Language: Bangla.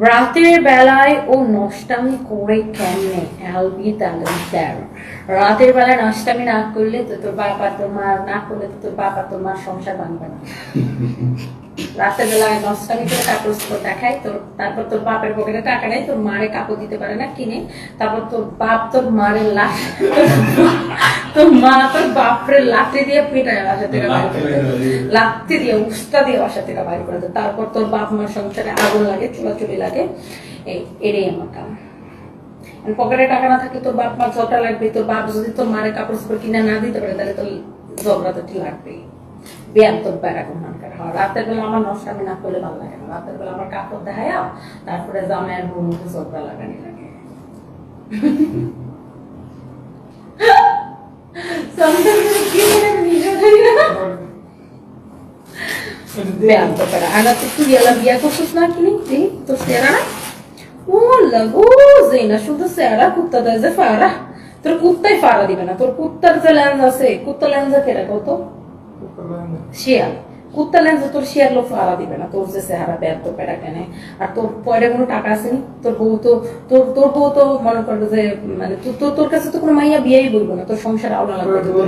রাতের বেলায় ও নষ্টামি করে কেমনে? অ্যালবি তালুকদার রাতের বেলায় নষ্টামি না করলে তো তোর বাবা, তোর মা, না করলে তো তোর বাবা, তোর মার সংসার ভাঙবে না। রাতের বেলায় নষ্টামি করে কাপড় চোপড় দেখায় তোর তারপর তোর বাপের পকেটে টাকা নেই তোর মারে কাপড় দিতে পারে না কিনে তারপর তোর বাপ তোর মারের লাশ তোর মা তোর বাপরে লাঠি দিয়ে পিটায় বাসা থেকে বাইর করে দেয়। উস্তা দিয়ে বাসা থেকে বাইর করে দেয়। তারপর তোর বাপ মার সংসারে আগুন লাগে চুলাচুলি লাগে এই এটাই আমার কাম পকেটে টাকা না থাকলে তোর বাপ মা ঝগড়া লাগবে তোর বাপ যদি তোর মারে কাপড় চোপড় কিনে না দিতে পারে তাহলে তোর ঝগড়া তো ঠিক লাগবেই ব্যায়াম তোর বেড়া কোন হয় রাতের বেলা আমার নষ্টামি না করলে ভালো লাগে না। রাতের বেলা আমার কাপড় দেখায় তারপরে জামাইয়ের বউ মুখে ঝগড়া লাগানি লাগে। কি তো করে তুই এলা বিয়া করছিস না লাগো না? শুধু চেহারা কুত্তা দেয় তোর কুত্তাই ফারা দিবে না। তোর কুত্তার যে লেন্স আছে কুত্তা লেন্স কেটে কত? শিয়াল কুত্তা লেন্স তোর শেয়াল লোক ফারা দিবে না তোর যে চেহারা ব্যাগ তো পেড়া কেনে। আর তোর পরে কোনো টাকা আসেনি তোর বউ তো তোর তোর বউ তো মনে করবে যে মানে তোর তোর কাছে তো কোনো মাইয়া বিয়েই বলব না তোর সংসার আওলা লাগবে তোর।